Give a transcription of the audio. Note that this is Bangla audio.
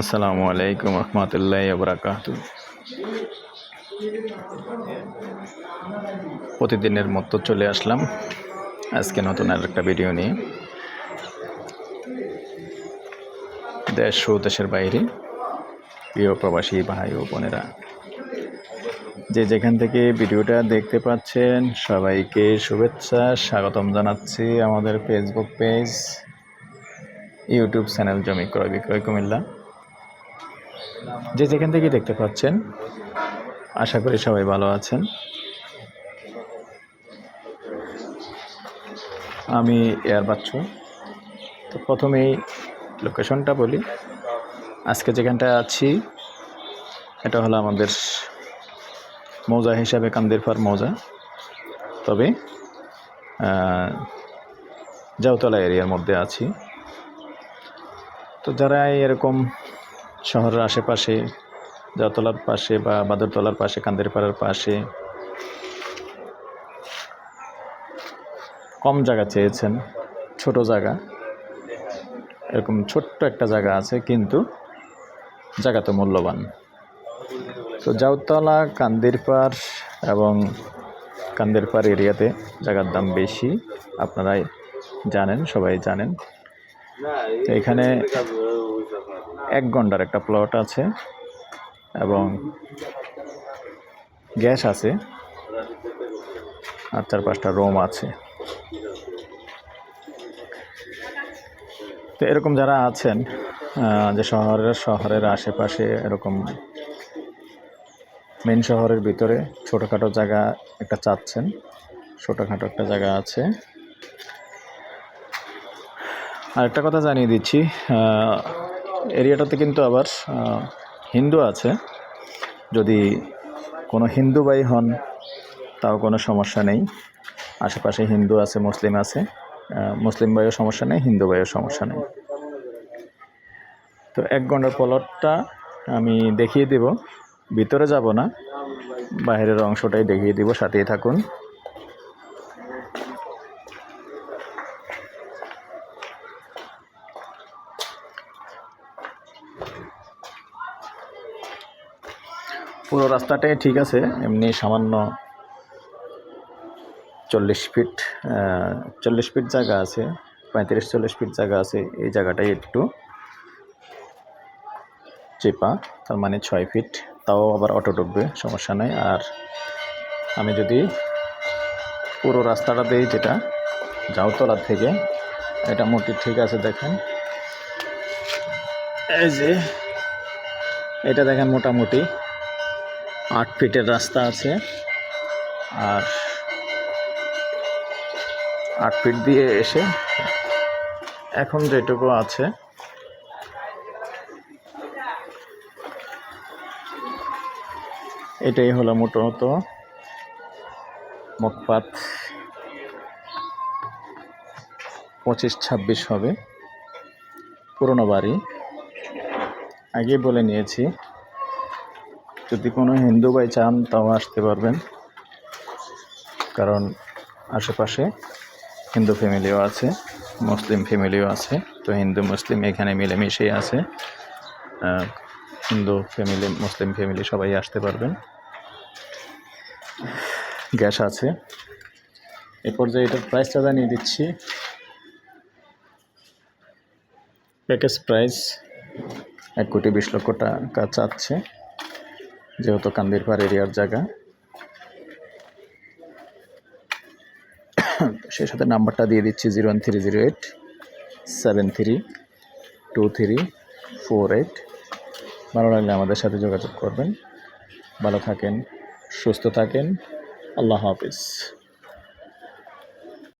আসসালামু আলাইকুম রহমতুল্লাহ বরাকাত প্রতিদিনের মতো চলে আসলাম। আজকে নতুন আর একটা ভিডিও নিয়ে। দেশ ও দেশের বাইরে প্রিয় প্রবাসী ভাই ও বোনেরা যে যেখান থেকে ভিডিওটা দেখতে পাচ্ছেন, সবাইকে শুভেচ্ছা, স্বাগতম জানাচ্ছি আমাদের ফেসবুক পেজ ইউটিউব চ্যানেল জমি ক্রয় বিক্রয় কুমিল্লা। যে যেখান থেকে দেখতে পাচ্ছেন, আশা করি সবাই ভালো আছেন। আমি এয়ার বাচ্চু। তো প্রথমেই লোকেশনটা বলি। আজকে যেখানটায় আছি, এটা হলো আমাদের মৌজা হিসাবে কান্দের কান্দিরপার মৌজা। তবে জাউতলা এরিয়ার মধ্যে আছি। তো যারা এরকম শহরের আশেপাশে, জাউতলার পাশে বা বাদরতলার পাশে কান্দিরপাড়ার পাশে কম জায়গা চেয়েছেন, ছোট জায়গা, এরকম ছোট্ট একটা জায়গা আছে, কিন্তু জায়গা তো মূল্যবান। তো জাউতলা কান্দিরপাড় এবং কান্দিরপাড় এরিয়াতে জায়গার দাম বেশি। আপনারাই জানেন, সবাই জানেন। তো এখানে এক ঘণ্টার একটা প্লট আছে এবং গ্যাস আছে আর চার পাঁচটা রোম আছে। তো এরকম যারা আছেন যে শহরের শহরের আশেপাশে এরকম মেন শহরের ভিতরে ছোটোখাটো জায়গা একটা চাচ্ছেন। ছোটোখাটো একটা জায়গা আছে। আর একটা কথা জানিয়ে দিচ্ছি এরিয়াটাতে কিন্তু আবার হিন্দু আছে। যদি কোনো হিন্দু ভাই হন, তাও কোনো সমস্যা নেই। আশেপাশে হিন্দু আছে, মুসলিম আছে মুসলিম ভাইও সমস্যা নেই, হিন্দু ভাইও সমস্যা নেই। তো এক ঘণ্টার প্লটটা আমি দেখিয়ে দেব। ভিতরে যাব না। বাইরের অংশটাই দেখিয়ে দিব, সাথেই থাকুন। পুরো রাস্তাটাই ঠিক আছে, এমনি সামান্য চল্লিশ ফিট চল্লিশ ফিট জায়গা আছে, পঁয়ত্রিশ, চল্লিশ ফিট জায়গা আছে, এই জায়গাটাই একটু চেপা, তার মানে ছয় ফিট। তাও আবার অটো ঢুকবে, সমস্যা নেই। আর আমি যদি পুরো রাস্তাটা দিই যেটা জাউতলার থেকে, এটা মোটি ঠিক আছে দেখেন। এই যে, এটা দেখেন মোটামুটি আট ফিটের রাস্তা আছে। আর আট ফিট দিয়ে এসে এখন যেটুকু আছে এটাই হলো মোটামুটি মুখপাত পঁচিশ ছাব্বিশ হবে। পুরনো বাড়ি। আগে বলে নিয়েছি, যদি কোনো হিন্দু ভাই চান তাও আসতে পারবেন। কারণ আশেপাশে হিন্দু ফ্যামিলিও আছে, মুসলিম ফ্যামিলিও আছে, তো হিন্দু মুসলিম এখানে মিলেমিশেই আছে। হিন্দু ফ্যামিলি মুসলিম ফ্যামিলি সবাই আসতে পারবেন। গ্যাস আছে। এ পর্যায়ে এটার প্রাইসটা জানিয়ে দিচ্ছি। প্যাকেজ প্রাইস এক কোটি বিশ লক্ষ টাকা চাচ্ছে, যেহেতু কান্দিরপাড় এরিয়ার জায়গা। সেই সাথে নাম্বারটা দিয়ে দিচ্ছি zero one three zero eight, seven three two three four eight. ভালো লাগলে আমাদের সাথে যোগাযোগ করবেন। ভালো থাকেন সুস্থ থাকেন। আল্লাহ হাফিজ।